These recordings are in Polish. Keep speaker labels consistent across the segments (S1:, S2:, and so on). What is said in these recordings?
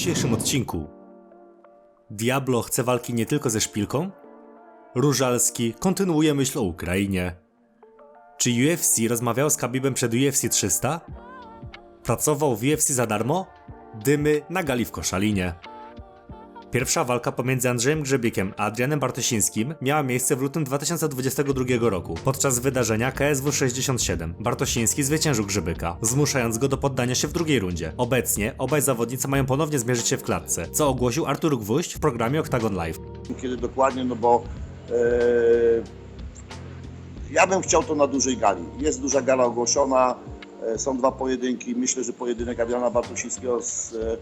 S1: dzisiejszym odcinku. Diablo chce walki nie tylko ze szpilką? Różalski kontynuuje myśl o Ukrainie. Czy UFC rozmawiał z Khabibem przed UFC 300? Pracował w UFC za darmo? Dymy na gali w Koszalinie. Pierwsza walka pomiędzy Andrzejem Grzebiekiem a Adrianem Bartosińskim miała miejsce w lutym 2022 roku podczas wydarzenia KSW 67. Bartosiński zwyciężył Grzebyka, zmuszając go do poddania się w drugiej rundzie. Obecnie obaj zawodnicy mają ponownie zmierzyć się w klatce, co ogłosił Artur Gwóźdź w programie Octagon Live.
S2: kiedy dokładnie, no bo e, ja bym chciał to na dużej gali. Jest duża gala ogłoszona, e, są dwa pojedynki. Myślę, że pojedynek Adriana Bartosińskiego z, e,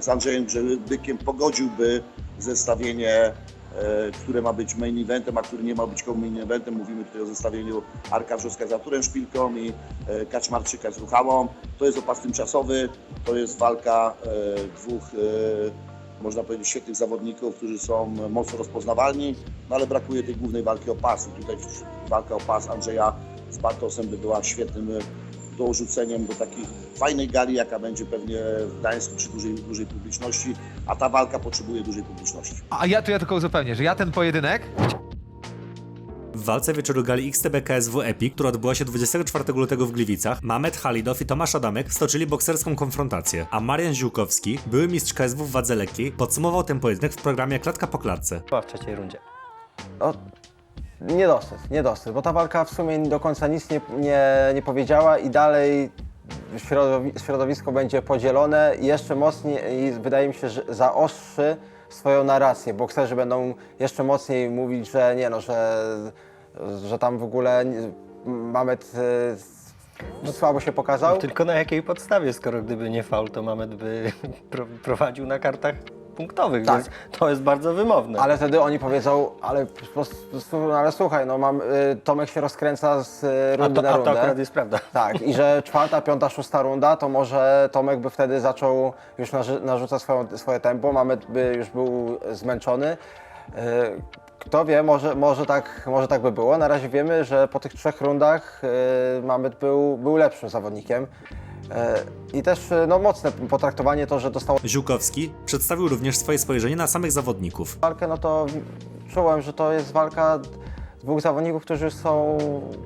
S2: z Andrzejem Grzebykiem pogodziłby zestawienie, e, które ma być main eventem, a które nie ma być main eventem. Mówimy tutaj o zestawieniu Arka Wrzoska z Arturem Szpilką i e, Kaczmarczyka z Ruchałą. To jest opas tymczasowy, to jest walka e, dwóch e, można powiedzieć, świetnych zawodników, którzy są mocno rozpoznawalni, no ale brakuje tej głównej walki o pas. I tutaj walka o pas Andrzeja z Bartosem by była świetnym dorzuceniem do takiej fajnej gali, jaka będzie pewnie w Gdańsku przy dużej, dużej publiczności, a ta walka potrzebuje dużej publiczności.
S3: A ja to ja tylko uzupełnię, że ja ten pojedynek
S1: W walce wieczoru gali XTB KSW Epic, która odbyła się 24 lutego w Gliwicach, Mamet Halidow i Tomasz Adamek stoczyli bokserską konfrontację, a Marian Ziółkowski, były mistrz KSW w wadze lekkiej, podsumował ten pojedynek w programie Klatka po klatce.
S4: Była w trzeciej rundzie.
S5: No, niedosyt, niedosyt, bo ta walka w sumie do końca nic nie, nie, nie powiedziała i dalej środowi- środowisko będzie podzielone i jeszcze mocniej i wydaje mi się, że zaostrzy swoją narrację. Bokserzy będą jeszcze mocniej mówić, że nie no, że, że tam w ogóle nie- Mamet e, słabo się pokazał.
S4: Tylko na jakiej podstawie, skoro gdyby nie faul, to Mamet by pro, prowadził na kartach punktowych,
S5: Tak.
S4: więc to jest bardzo wymowne.
S5: Ale wtedy oni powiedzą, ale, po prostu- no, ale słuchaj, no mam, y, Tomek się rozkręca z y,
S4: a,
S5: rundy
S4: to,
S5: na
S4: a
S5: rundę.
S4: to akurat jest prawda.
S5: Tak, i że czwarta, piąta, szósta runda, to może Tomek by wtedy zaczął już narzy- narzucać swoją, swoje tempo, Mamet by już był zmęczony. Yy, Kto wie, może, może, tak, może tak by było. Na razie wiemy, że po tych trzech rundach yy, Mamet był, był lepszym zawodnikiem. Yy, I też yy, no, mocne potraktowanie to, że dostał
S1: Ziółkowski przedstawił również swoje spojrzenie na samych zawodników.
S5: walkę, no to czułem, że to jest walka dwóch zawodników, którzy są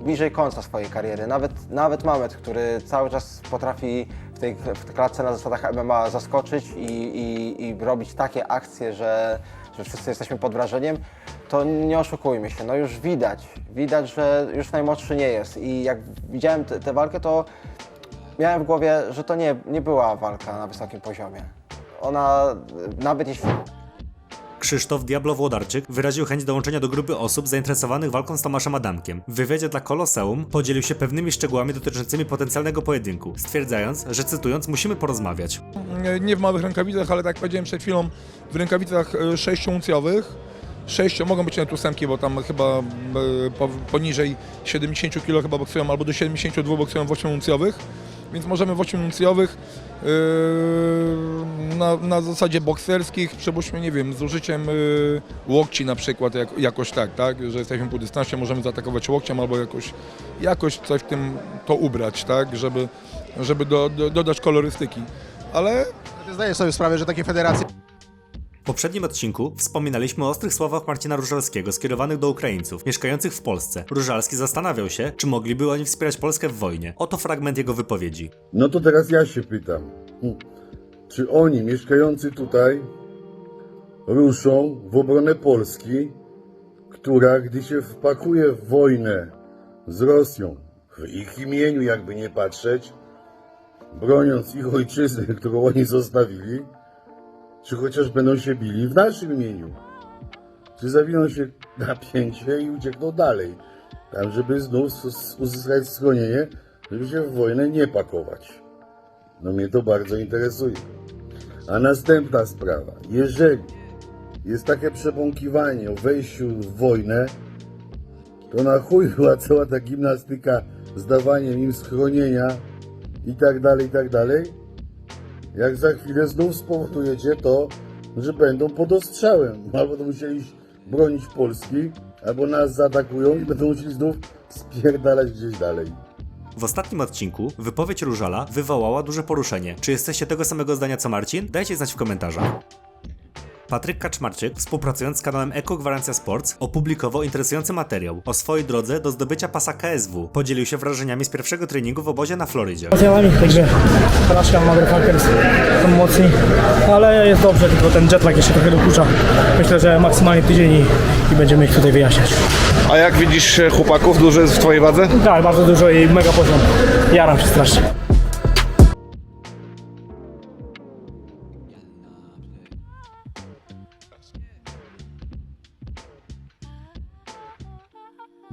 S5: bliżej końca swojej kariery. Nawet, nawet Mamet, który cały czas potrafi w tej, w tej klatce na zasadach MMA zaskoczyć i, i, i robić takie akcje, że, że wszyscy jesteśmy pod wrażeniem, to nie oszukujmy się. No już widać, widać, że już najmłodszy nie jest. I jak widziałem tę tę walkę, to miałem w głowie, że to nie, nie była walka na wysokim poziomie. Ona, nawet jeśli
S1: Krzysztof Diablo Włodarczyk wyraził chęć dołączenia do grupy osób zainteresowanych walką z Tomaszem Adamkiem. W wywiadzie dla Koloseum podzielił się pewnymi szczegółami dotyczącymi potencjalnego pojedynku, stwierdzając, że cytując, musimy porozmawiać.
S6: Nie- w małych rękawicach, ale tak jak powiedziałem przed chwilą, w rękawicach 6-uncjowych. 6 mogą być nawet ósemki, bo tam chyba e, po, poniżej 70 kg chyba boksują, albo do 72 boksują w 8-uncjowych. Więc możemy w 8-uncjowych yy, na, na zasadzie bokserskich, przypuśćmy, nie wiem, z użyciem yy, łokci na przykład, jak, jakoś tak, tak, że jesteśmy po dystansie, możemy zaatakować łokciem albo jakoś, jakoś coś w tym to ubrać, tak, żeby, żeby do, do, dodać kolorystyki. Ale
S7: Ty zdajesz sobie sprawę, że takie federacje
S1: W poprzednim odcinku wspominaliśmy o ostrych słowach Marcina Różalskiego skierowanych do Ukraińców mieszkających w Polsce. Różalski zastanawiał się, czy mogliby oni wspierać Polskę w wojnie. Oto fragment jego wypowiedzi.
S8: No to teraz ja się pytam, hm, czy oni mieszkający tutaj ruszą w obronę Polski, która gdy się wpakuje w wojnę z Rosją, w ich imieniu jakby nie patrzeć, broniąc ich ojczyzny, którą oni zostawili, czy chociaż będą się bili w naszym imieniu? Czy zawiną się na pięcie i uciekną dalej, tam żeby znów uzyskać schronienie, żeby się w wojnę nie pakować? No mnie to bardzo interesuje. A następna sprawa. Jeżeli jest takie przebąkiwanie o wejściu w wojnę, to na chuj była cała ta gimnastyka z dawaniem im schronienia i tak dalej, i tak dalej. Jak za chwilę znów spowodujecie to, że będą pod ostrzałem. Albo będą musieli bronić Polski, albo nas zaatakują i będą musieli znów spierdalać gdzieś dalej.
S1: W ostatnim odcinku wypowiedź Różala wywołała duże poruszenie. Czy jesteście tego samego zdania co Marcin? Dajcie znać w komentarzach. Patryk Kaczmarczyk, współpracując z kanałem Eko Gwarancja Sports, opublikował interesujący materiał o swojej drodze do zdobycia pasa KSW. Podzielił się wrażeniami z pierwszego treningu w obozie na Florydzie.
S9: emocjonalni, także porażka Motherfuckers są mocni, ale jest dobrze, tylko ten jetlag jeszcze trochę dokucza. Myślę, że maksymalnie tydzień i, i będziemy ich tutaj wyjaśniać.
S7: A jak widzisz e, chłopaków? Dużo jest w twojej wadze?
S9: Tak, bardzo dużo i mega poziom. Jaram się strasznie.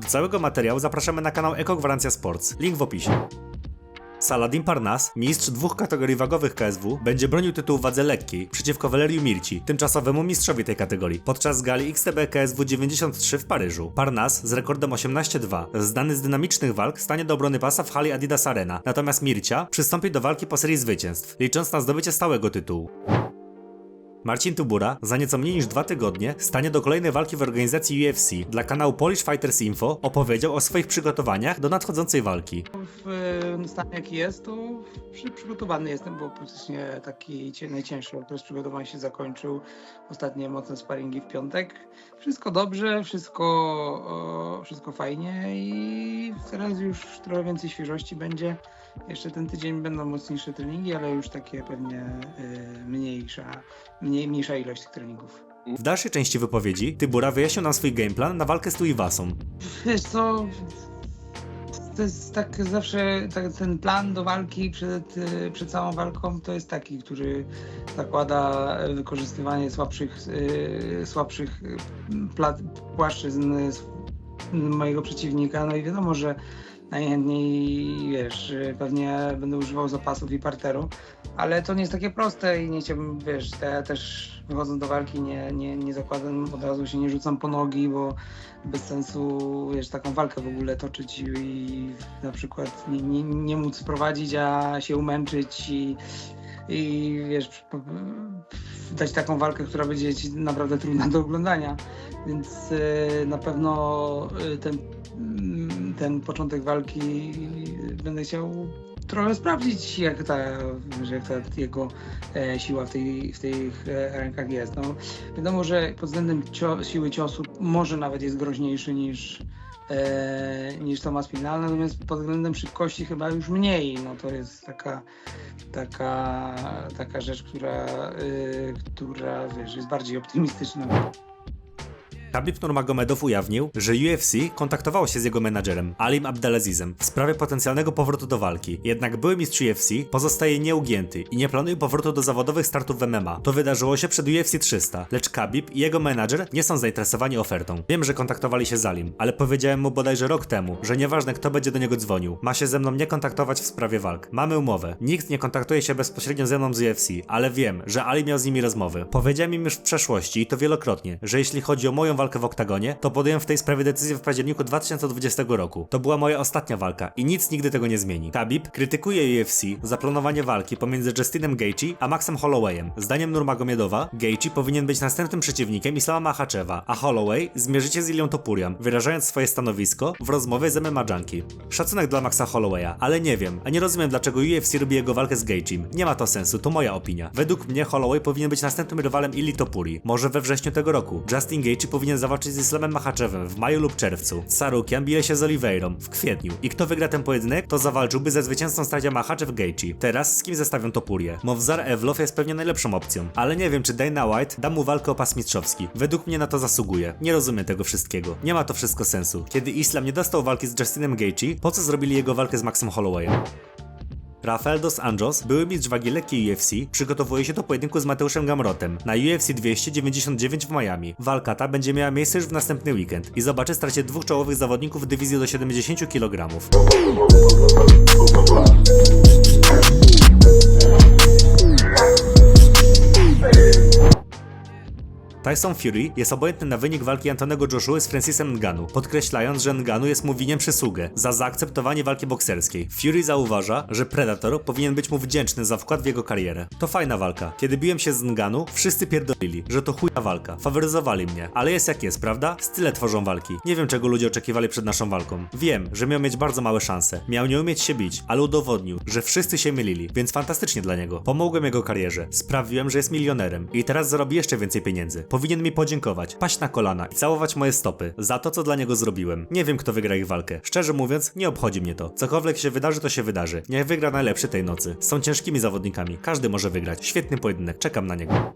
S1: Całego materiału zapraszamy na kanał Eko Gwarancja Sports. Link w opisie. Saladin Parnas, mistrz dwóch kategorii wagowych KSW, będzie bronił tytułu wadze lekkiej przeciwko Valeriu Mirci, tymczasowemu mistrzowi tej kategorii, podczas gali XTB KSW 93 w Paryżu. Parnas z rekordem 18-2, znany z dynamicznych walk, stanie do obrony pasa w hali Adidas Arena, natomiast Mircia przystąpi do walki po serii zwycięstw, licząc na zdobycie stałego tytułu. Marcin Tubura za nieco mniej niż dwa tygodnie stanie do kolejnej walki w organizacji UFC. Dla kanału Polish Fighters Info opowiedział o swoich przygotowaniach do nadchodzącej walki.
S10: w stanie jaki jest, to przy, przygotowany jestem, bo praktycznie taki najcięższy okres przygotowań się zakończył. Ostatnie mocne sparingi w piątek. Wszystko dobrze, wszystko, wszystko fajnie i teraz już trochę więcej świeżości będzie. Jeszcze ten tydzień będą mocniejsze treningi, ale już takie pewnie y, mniejsza, mniej, mniejsza ilość tych treningów.
S1: W dalszej części wypowiedzi Tybura wyjaśnił nam swój gameplan na walkę z Tuivasą.
S10: Wiesz co, to jest tak zawsze tak, ten plan do walki przed, y, przed całą walką to jest taki, który zakłada wykorzystywanie słabszych, y, słabszych y, pla, płaszczyzn s- mojego przeciwnika. No i wiadomo, że najchętniej, wiesz, y, pewnie będę używał zapasów i parteru, ale to nie jest takie proste i nie chciałbym, wiesz, ja też wychodząc do walki nie, nie, nie zakładam, od razu się nie rzucam po nogi, bo bez sensu, wiesz, taką walkę w ogóle toczyć i, na przykład nie, nie, nie móc prowadzić, a się umęczyć i, i wiesz, dać taką walkę, która będzie naprawdę trudna do oglądania. Więc e, na pewno e, ten, ten początek walki będę chciał trochę sprawdzić, jak ta, jak ta jego e, siła w, tej, w tych e, rękach jest. No, wiadomo, że pod względem cio- siły ciosu może nawet jest groźniejszy niż, e, niż Tomasz Pinal, natomiast pod względem szybkości chyba już mniej. No to jest taka, taka, taka rzecz, która, y, która wiesz, jest bardziej optymistyczna.
S1: Khabib Nurmagomedow ujawnił, że UFC kontaktowało się z jego menadżerem, Alim Abdelazizem, w sprawie potencjalnego powrotu do walki. Jednak były mistrz UFC pozostaje nieugięty i nie planuje powrotu do zawodowych startów w MMA. To wydarzyło się przed UFC 300, lecz Khabib i jego menadżer nie są zainteresowani ofertą. Wiem, że kontaktowali się z Alim, ale powiedziałem mu bodajże rok temu, że nieważne kto będzie do niego dzwonił, ma się ze mną nie kontaktować w sprawie walk. Mamy umowę. Nikt nie kontaktuje się bezpośrednio ze mną z UFC, ale wiem, że Ali miał z nimi rozmowy. Powiedziałem im już w przeszłości i to wielokrotnie, że jeśli chodzi o moją walkę w oktagonie, to podjąłem w tej sprawie decyzję w październiku 2020 roku. To była moja ostatnia walka i nic nigdy tego nie zmieni. Khabib krytykuje UFC za planowanie walki pomiędzy Justinem Gaethje a Maxem Hollowayem. Zdaniem Nurmagomiedowa, Gaethje powinien być następnym przeciwnikiem Islama Makhachewa, a Holloway zmierzycie z Ilią Topurian, wyrażając swoje stanowisko w rozmowie z MMA Junkie. Szacunek dla Maxa Hollowaya, ale nie wiem, a nie rozumiem dlaczego UFC robi jego walkę z Gaethjem. Nie ma to sensu, to moja opinia. Według mnie Holloway powinien być następnym rywalem Ili Topuri, może we wrześniu tego roku. Justin Gaethje powinien zawalczyć z Islamem Machaczewem w maju lub czerwcu. Sarukian bije się z Oliveirą w kwietniu. I kto wygra ten pojedynek, to zawalczyłby ze zwycięzcą stadia Machaczew Gaethje. Teraz z kim zestawią Topurię? Mowzar Evlow jest pewnie najlepszą opcją, ale nie wiem czy Dana White da mu walkę o pas mistrzowski. Według mnie na to zasługuje. Nie rozumiem tego wszystkiego. Nie ma to wszystko sensu. Kiedy Islam nie dostał walki z Justinem Gaethje, po co zrobili jego walkę z Maxem Hollowayem? Rafael dos Anjos, były mistrz wagi lekkiej UFC, przygotowuje się do pojedynku z Mateuszem Gamrotem na UFC 299 w Miami. Walka ta będzie miała miejsce już w następny weekend i zobaczy stracie dwóch czołowych zawodników w dywizji do 70 kg. Tyson Fury jest obojętny na wynik walki Antonego Joshua z Francisem Ngannou, podkreślając, że Ngannou jest mu winien przysługę za zaakceptowanie walki bokserskiej. Fury zauważa, że Predator powinien być mu wdzięczny za wkład w jego karierę. To fajna walka. Kiedy biłem się z Ngannou, wszyscy pierdolili, że to chuja walka. Faworyzowali mnie. Ale jest jak jest, prawda? Style tworzą walki. Nie wiem, czego ludzie oczekiwali przed naszą walką. Wiem, że miał mieć bardzo małe szanse. Miał nie umieć się bić, ale udowodnił, że wszyscy się mylili, więc fantastycznie dla niego. Pomogłem jego karierze. Sprawiłem, że jest milionerem i teraz zarobi jeszcze więcej pieniędzy. Powinien mi podziękować, paść na kolana i całować moje stopy za to, co dla niego zrobiłem. Nie wiem, kto wygra ich walkę. Szczerze mówiąc, nie obchodzi mnie to. Cokolwiek się wydarzy, to się wydarzy. Niech wygra najlepszy tej nocy. Są ciężkimi zawodnikami. Każdy może wygrać. Świetny pojedynek. Czekam na niego.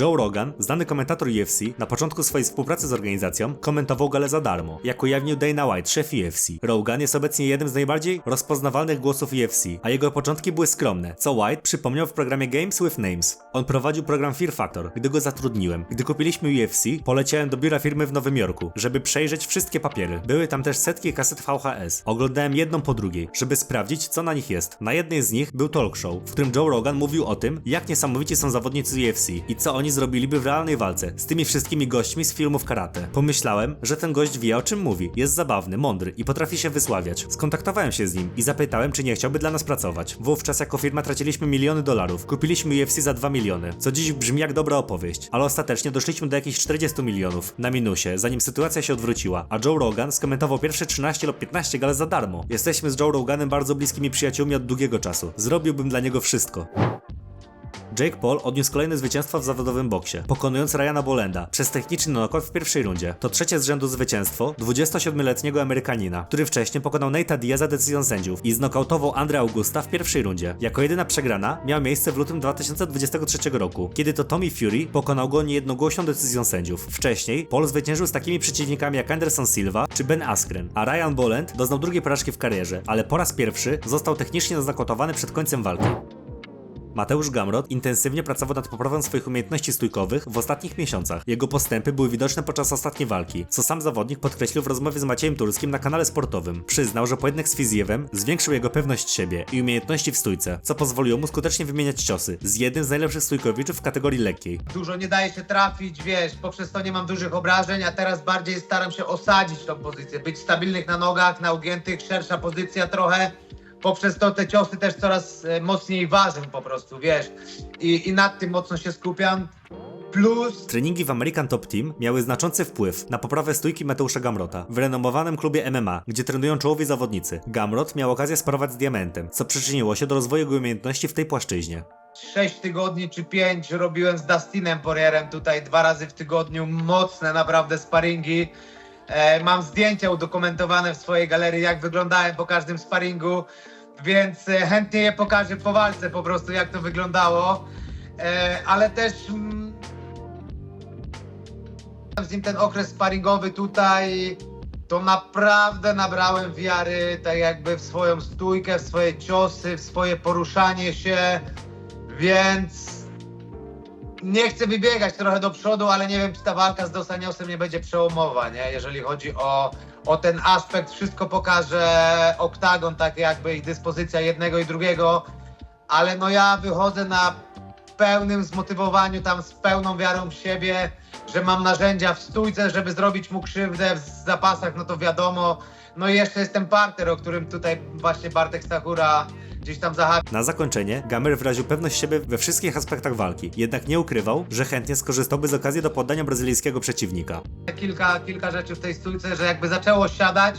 S1: Joe Rogan, znany komentator UFC, na początku swojej współpracy z organizacją komentował galę za darmo, jak ujawnił Dana White, szef UFC. Rogan jest obecnie jednym z najbardziej rozpoznawalnych głosów UFC, a jego początki były skromne, co White przypomniał w programie Games with Names. On prowadził program Fear Factor, gdy go zatrudniłem. Gdy kupiliśmy UFC, poleciałem do biura firmy w Nowym Jorku, żeby przejrzeć wszystkie papiery. Były tam też setki kaset VHS. Oglądałem jedną po drugiej, żeby sprawdzić, co na nich jest. Na jednej z nich był talk show, w którym Joe Rogan mówił o tym, jak niesamowici są zawodnicy UFC i co oni zrobiliby w realnej walce z tymi wszystkimi gośćmi z filmów karate. Pomyślałem, że ten gość wie o czym mówi, jest zabawny, mądry i potrafi się wysławiać. Skontaktowałem się z nim i zapytałem, czy nie chciałby dla nas pracować. Wówczas jako firma traciliśmy miliony dolarów. Kupiliśmy UFC za 2 miliony, co dziś brzmi jak dobra opowieść, ale ostatecznie doszliśmy do jakichś 40 milionów na minusie, zanim sytuacja się odwróciła, a Joe Rogan skomentował pierwsze 13 lub 15 gal za darmo. Jesteśmy z Joe Roganem bardzo bliskimi przyjaciółmi od długiego czasu. Zrobiłbym dla niego wszystko. Jake Paul odniósł kolejne zwycięstwo w zawodowym boksie, pokonując Ryana Bolenda przez techniczny knockout w pierwszej rundzie. To trzecie z rzędu zwycięstwo 27-letniego Amerykanina, który wcześniej pokonał Nate'a Diaza decyzją sędziów i znokautował Andre Augusta w pierwszej rundzie. Jako jedyna przegrana miała miejsce w lutym 2023 roku, kiedy to Tommy Fury pokonał go niejednogłośną decyzją sędziów. Wcześniej Paul zwyciężył z takimi przeciwnikami jak Anderson Silva czy Ben Askren, a Ryan Bolend doznał drugiej porażki w karierze, ale po raz pierwszy został technicznie znokautowany przed końcem walki. Mateusz Gamrot intensywnie pracował nad poprawą swoich umiejętności stójkowych w ostatnich miesiącach. Jego postępy były widoczne podczas ostatniej walki, co sam zawodnik podkreślił w rozmowie z Maciejem Turskim na kanale sportowym. Przyznał, że pojedynek z Fizjewem zwiększył jego pewność siebie i umiejętności w stójce, co pozwoliło mu skutecznie wymieniać ciosy z jednym z najlepszych stójkowiczów w kategorii lekkiej.
S11: Dużo nie daje się trafić, wiesz, poprzez to nie mam dużych obrażeń, a teraz bardziej staram się osadzić tą pozycję, być stabilnych na nogach, na ugiętych, szersza pozycja trochę. Poprzez to te ciosy też coraz e, mocniej ważę po prostu, wiesz. I, I nad tym mocno się skupiam. Plus
S1: Treningi w American Top Team miały znaczący wpływ na poprawę stójki Mateusza Gamrota w renomowanym klubie MMA, gdzie trenują czołowi zawodnicy. Gamrot miał okazję sparować z Diamentem, co przyczyniło się do rozwoju jego umiejętności w tej płaszczyźnie.
S11: 6 tygodni czy 5 robiłem z Dustinem Porierem tutaj dwa razy w tygodniu. Mocne naprawdę sparingi. E, mam zdjęcia udokumentowane w swojej galerii, jak wyglądałem po każdym sparingu, więc e, chętnie je pokażę po walce po prostu, jak to wyglądało. E, ale też mm, z nim ten okres sparingowy tutaj, to naprawdę nabrałem wiary, tak jakby w swoją stójkę, w swoje ciosy, w swoje poruszanie się, więc nie chcę wybiegać trochę do przodu, ale nie wiem, czy ta walka z Dostaniosem nie będzie przełomowa, nie? Jeżeli chodzi o, o ten aspekt, wszystko pokaże oktagon, tak jakby i dyspozycja jednego i drugiego, ale no ja wychodzę na pełnym zmotywowaniu, tam z pełną wiarą w siebie, że mam narzędzia w stójce, żeby zrobić mu krzywdę w zapasach, no to wiadomo. No i jeszcze jest ten parter, o którym tutaj właśnie Bartek Stachura gdzieś tam zahaczył.
S1: Na zakończenie Gamer wyraził pewność siebie we wszystkich aspektach walki, jednak nie ukrywał, że chętnie skorzystałby z okazji do poddania brazylijskiego przeciwnika.
S11: kilka, kilka rzeczy w tej stójce, że jakby zaczęło siadać,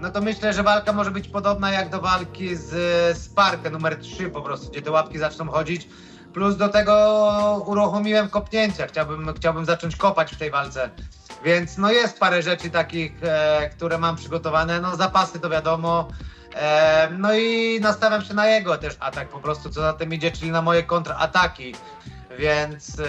S11: no to myślę, że walka może być podobna jak do walki z Sparkę numer 3 po prostu, gdzie te łapki zaczną chodzić. Plus do tego uruchomiłem kopnięcia, chciałbym, chciałbym zacząć kopać w tej walce. Więc no jest parę rzeczy takich, e, które mam przygotowane, no zapasy to wiadomo. E, no i nastawiam się na jego też atak po prostu, co za tym idzie, czyli na moje kontrataki. Więc e,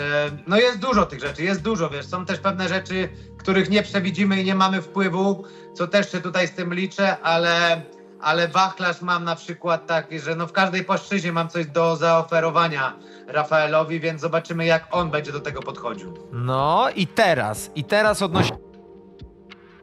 S11: no jest dużo tych rzeczy, jest dużo, wiesz, są też pewne rzeczy, których nie przewidzimy i nie mamy wpływu, co też się tutaj z tym liczę, ale, ale wachlarz mam na przykład taki, że no w każdej płaszczyźnie mam coś do zaoferowania Rafaelowi, więc zobaczymy jak on będzie do tego podchodził.
S3: No i teraz, i teraz odnośnie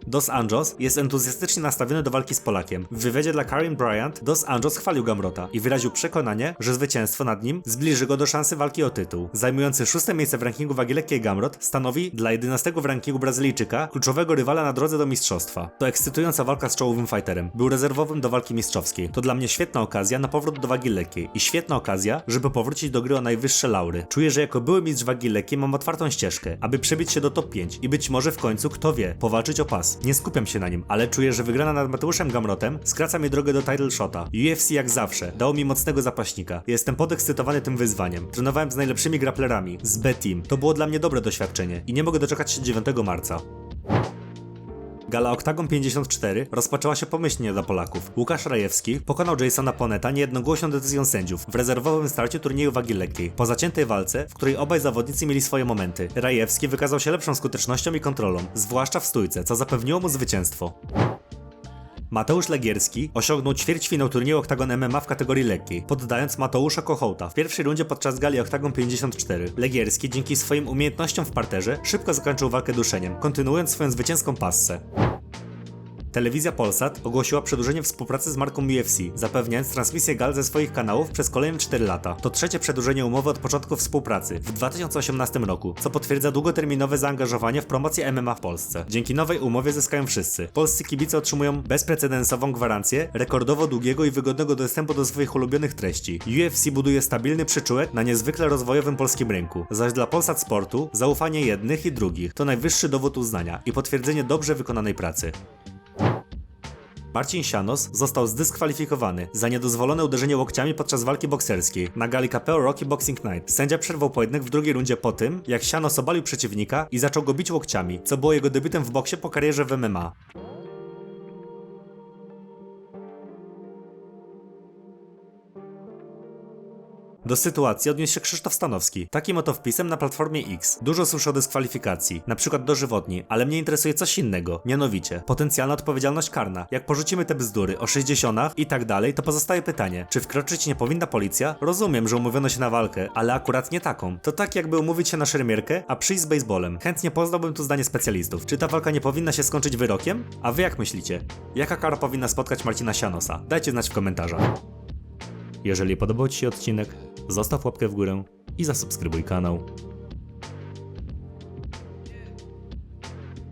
S1: Dos Anjos jest entuzjastycznie nastawiony do walki z Polakiem. W wywiadzie dla Karin Bryant Dos Anjos chwalił Gamrota i wyraził przekonanie, że zwycięstwo nad nim zbliży go do szansy walki o tytuł. Zajmujący szóste miejsce w rankingu wagi lekkiej Gamrot stanowi dla 11 w rankingu Brazylijczyka kluczowego rywala na drodze do mistrzostwa. To ekscytująca walka z czołowym fighterem. Był rezerwowym do walki mistrzowskiej. To dla mnie świetna okazja na powrót do wagi lekkiej i świetna okazja, żeby powrócić do gry o najwyższe laury. Czuję, że jako były mistrz wagi lekkiej mam otwartą ścieżkę, aby przebić się do top 5 i być może w końcu, kto wie, powalczyć o pas. Nie skupiam się na nim, ale czuję, że wygrana nad Mateuszem Gamrotem skraca mi drogę do title shota. UFC jak zawsze dało mi mocnego zapaśnika. Jestem podekscytowany tym wyzwaniem. Trenowałem z najlepszymi grapplerami, z B-Team. To było dla mnie dobre doświadczenie i nie mogę doczekać się 9 marca. Gala Octagon 54 rozpoczęła się pomyślnie dla Polaków. Łukasz Rajewski pokonał Jasona Poneta niejednogłośną decyzją sędziów w rezerwowym starciu turnieju wagi lekkiej. Po zaciętej walce, w której obaj zawodnicy mieli swoje momenty, Rajewski wykazał się lepszą skutecznością i kontrolą, zwłaszcza w stójce, co zapewniło mu zwycięstwo. Mateusz Legierski osiągnął ćwierćfinał turnieju Octagon MMA w kategorii lekkiej, poddając Mateusza Kochołta w pierwszej rundzie podczas gali Octagon 54. Legierski dzięki swoim umiejętnościom w parterze szybko zakończył walkę duszeniem, kontynuując swoją zwycięską passę. Telewizja Polsat ogłosiła przedłużenie współpracy z marką UFC, zapewniając transmisję gal ze swoich kanałów przez kolejne 4 lata. To trzecie przedłużenie umowy od początku współpracy w 2018 roku, co potwierdza długoterminowe zaangażowanie w promocję MMA w Polsce. Dzięki nowej umowie zyskają wszyscy. Polscy kibice otrzymują bezprecedensową gwarancję rekordowo długiego i wygodnego dostępu do swoich ulubionych treści. UFC buduje stabilny przyczółek na niezwykle rozwojowym polskim rynku, zaś dla Polsat Sportu zaufanie jednych i drugich to najwyższy dowód uznania i potwierdzenie dobrze wykonanej pracy. Marcin Sianos został zdyskwalifikowany za niedozwolone uderzenie łokciami podczas walki bokserskiej na gali KPO Rocky Boxing Night. Sędzia przerwał pojedynek w drugiej rundzie po tym, jak Sianos obalił przeciwnika i zaczął go bić łokciami, co było jego debiutem w boksie po karierze w MMA. Do sytuacji odniósł się Krzysztof Stanowski. Takim oto wpisem na platformie X. Dużo słyszę o dyskwalifikacji, na przykład dożywotni, ale mnie interesuje coś innego, mianowicie potencjalna odpowiedzialność karna. Jak porzucimy te bzdury o 60 i tak dalej, to pozostaje pytanie, czy wkroczyć nie powinna policja? Rozumiem, że umówiono się na walkę, ale akurat nie taką. To tak jakby umówić się na szermierkę, a przyjść z baseballem. Chętnie poznałbym tu zdanie specjalistów. Czy ta walka nie powinna się skończyć wyrokiem? A wy jak myślicie? Jaka kara powinna spotkać Marcina Sianosa? Dajcie znać w komentarzach. Jeżeli podobał Ci się odcinek, zostaw łapkę w górę i zasubskrybuj kanał.